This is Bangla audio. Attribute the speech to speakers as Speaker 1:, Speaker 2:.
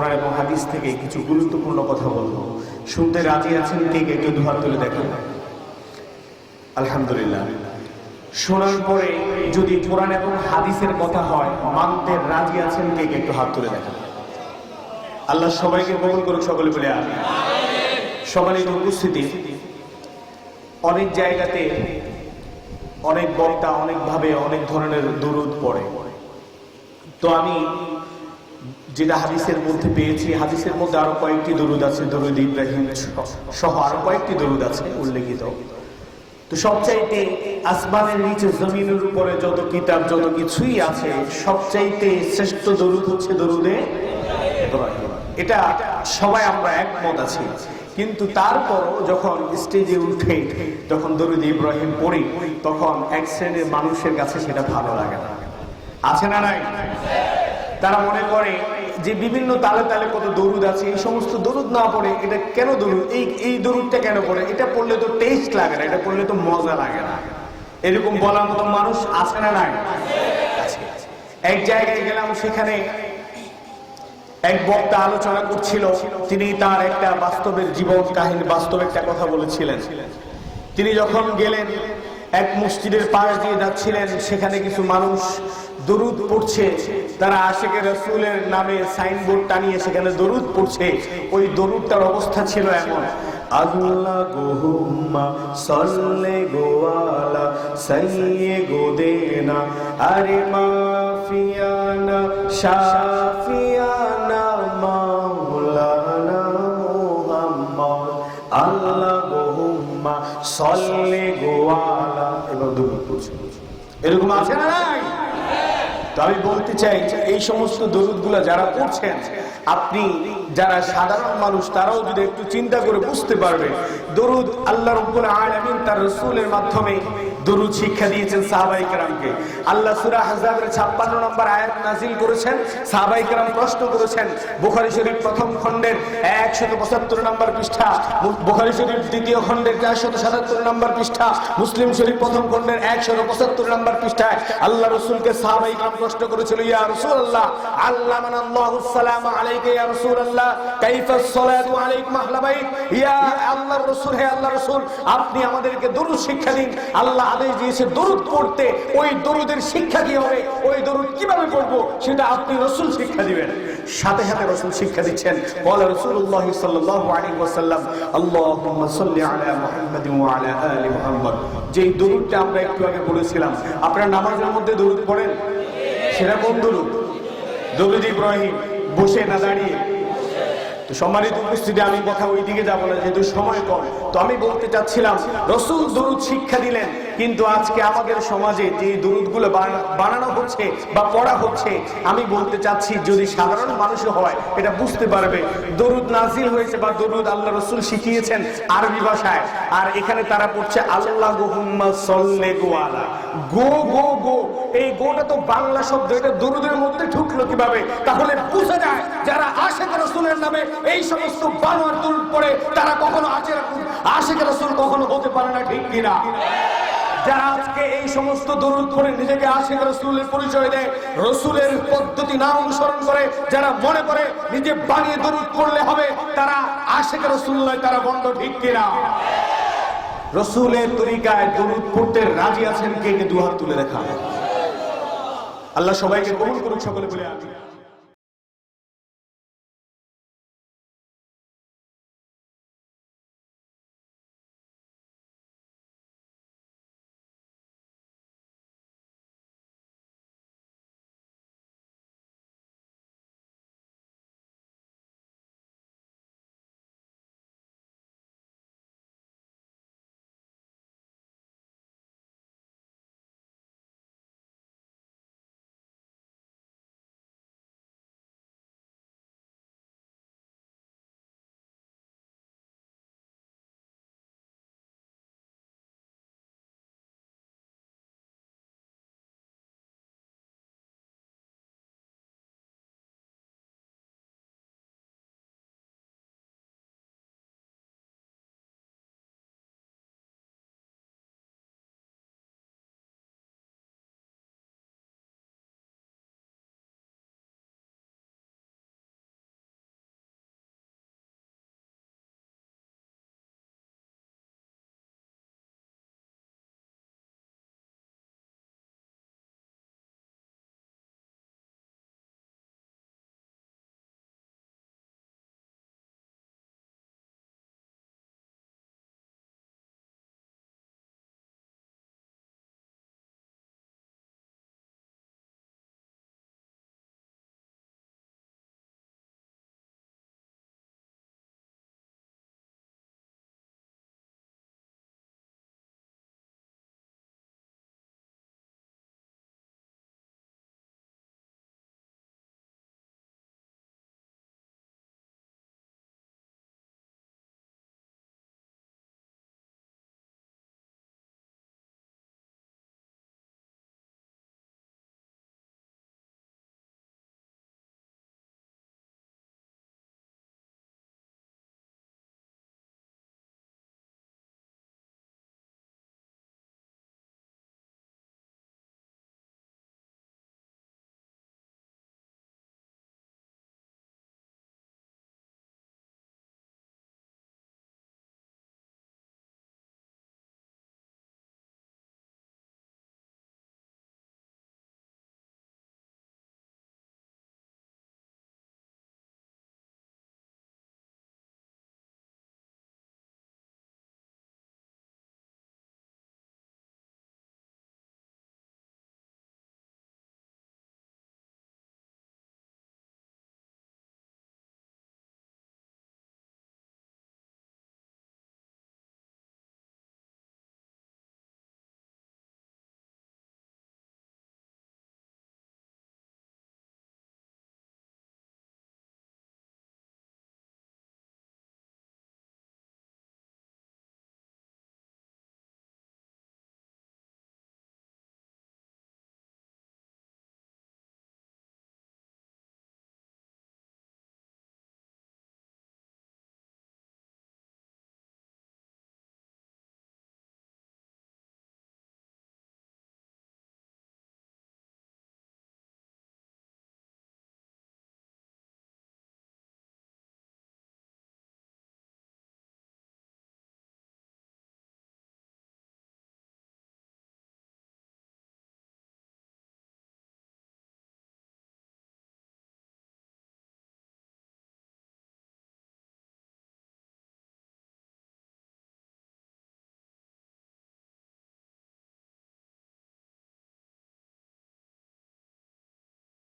Speaker 1: কোরআন এবং হাদিস থেকে কিছু গুরুত্বপূর্ণ কথা বলব। শুনতে রাজি আছেন কে কে? একটু দুহাত তুলে দেখেন। আলহামদুলিল্লাহ। শোনার পরে যদি কোরআন এবং হাদিসের কথা হয়, মানতে রাজি আছেন কে কে? একটু হাত তুলে দেখেন। আল্লাহ সবাইকে কবুল করুক, সকলে বলে আমি সবারই উপস্থিতি। অনেক জায়গাতে অনেক বক্তা অনেকভাবে অনেক ধরনের দরুদ পড়ে। তো আমি যেটা হাদিসের মধ্যে পেয়েছি, হাদিসের মধ্যে আরও কয়েকটি দরুদ আছে, দরুদ ইব্রাহিম সহ আরও কয়েকটি দরুদ আছে উল্লেখিত। তো সবচাইতে আসমানের নিচে জমিনের উপরে যত কিতাব, যত কিছুই আছে, সবচাইতে শ্রেষ্ঠ দরুদ হচ্ছে দরুদে এটা সবাই আমরা একমত আছি। কিন্তু তারপর যখন স্টেজে উঠে, যখন দরুদ ইব্রাহিম পড়ি, তখন এক শ্রেণির মানুষের কাছে সেটা ভালো লাগে না। আছে না নাই? তারা মনে করে যে বিভিন্ন তালে তালে কত দরুদ আছে, এই সমস্ত দরুদ না পড়ে এটা কেন দরুদ? এই এই দরুদটা কেন পড়ে? এটা পড়লে তো টেস্ট লাগে না, এটা পড়লে তো মজা লাগে না। এরকম বলার মতো মানুষ আছে না নাই। এক জায়গায় গেলাম, সেখানে এক বক্তা আলোচনা করছিল, তিনি তার একটা বাস্তবের জীবন কাহিনী বাস্তব একটা কথা বলেছিলেন। তিনি যখন গেলেন, এক মসজিদের পাশ দিয়ে যাচ্ছিলেন, সেখানে কিছু মানুষ দরুদ পড়ছে। তারা আশেকে রসুলের নামে সাইনবোর্ড টানিয়ে সেখানে দরুদ পড়ছে। ওই দরুদটার অবস্থা ছিল এমন। আল্লাহ গোহুম্মা সল্লে গোয়ালা সাইয়ে গোদেনা আরে মাফিয়ানা, শাফিয়ানা, মাওলানা মুহাম্মদ। আল্লাহ গোহুম্মা সল্লে গোয়ালা দরুদ পড়ছে। এরকম আছে না নাই? আমি বলতে চাই এই সমস্ত দরুদগুলো যারা পড়ছেন, আপনি যারা সাধারণ মানুষ, তারাও যদি একটু চিন্তা করে বুঝতে পারবে, দরুদ আল্লাহ রব্বুল আলামিন তার রসুলের মাধ্যমে দরুদ শিক্ষা দিয়েছেন সাহাবাই কেরামকে। আল্লাহ সুরা হাজাবের ছাপ্পান্ন নম্বর আয়াত নাজিল করেছেন। সাহাবাই কেরাম প্রশ্ন করেছেন, বুখারি শরীফ প্রথম খণ্ডের একশত পঁচাত্তর নম্বর পৃষ্ঠা বুখারি শরীফ দ্বিতীয় খণ্ডের চারশত সাতাত্তর নম্বর পৃষ্ঠা, মুসলিম শরীফ প্রথম খণ্ডের একশত পঁচাত্তর নম্বর পৃষ্ঠায় আল্লাহ রসুলকে সাহাবাই কেরাম প্রশ্ন করেছিল, ইয়া রসুল আল্লাহ আল্লাহ আল্লাহু সালাম আলাইকা, ইয়া রাসূল আল্লাহ কাইফা সালাতু আলাইকুম আহলা বাইত? ইয়া আল্লাহর রাসূল, হে আল্লাহর রাসূল, আপনি আমাদেরকে দরুদ শিক্ষা দিন। আল্লাহ আদেশ দিয়েছে দরুদ পড়তে, ওই দরুদের শিক্ষা কি হবে। ওই দরুদ কীভাবে পড়ব, সেটা আপনি রাসূল শিক্ষা দিবেন। সাথে সাথে রাসূল শিক্ষা দিচ্ছেন। বলে যেই দরুদটা আমরা একটু আগে পড়েছিলাম আপনারা নামাজের মধ্যে দরুদ পড়েন? সেটা কোন দরুদ? দরুদ ইব্রাহিম, বসে না দাঁড়িয়ে? সম্মানিত উপস্থিতি, আমি কথা ওই দিকে যাব না, যেহেতু সময় কম। তো আমি বলতে চাচ্ছিলাম, রসুল দরুদ শিক্ষা দিলেন কিন্তু আজকে আমাদের সমাজে যে দরুদগুলো বানা- বানানো হচ্ছে বা পড়া হচ্ছে, আমি বলতে চাচ্ছি যদি সাধারণ মানুষ হয়, এটা বুঝতে পারবে। দরুদ নাজিল হয়েছে বা দরুদ আল্লাহ রসুল শিখিয়েছেন আরবি ভাষায়। আর এখানে তারা পড়ছে আল্লাহ গোয়ালা। গো গো গো, এই গোটা তো বাংলা শব্দ, এটা দরুদের মধ্যে ঢুকলো কীভাবে? তাহলে বোঝা যায় যারা আশেখ রসুলের নামে এই সমস্ত বানোয়ার দরুদ পড়ে, তারা কখনো আশেখ রসুল কখনো হতে পারে না, ঠিক কিনা? যারা আজকে এই সমস্ত দরুদ করে নিজেকে আশেখ রসুলের পরিচয় দেয়, রসুলের পদ্ধতি না অনুসরণ করে যারা মনে করে নিজে বানিয়ে দরুদ করলে হবে, তারা আশেখ রসুল নয়, তারা বন্ধ ঠিক কিনা? রসুলের তরিকায় দরুদ পড়তে রাজি আছেন কে? কে দুহাত তুলে দেখা আল্লাহ সবাইকে কবুল করুক, সকলে বলে আমি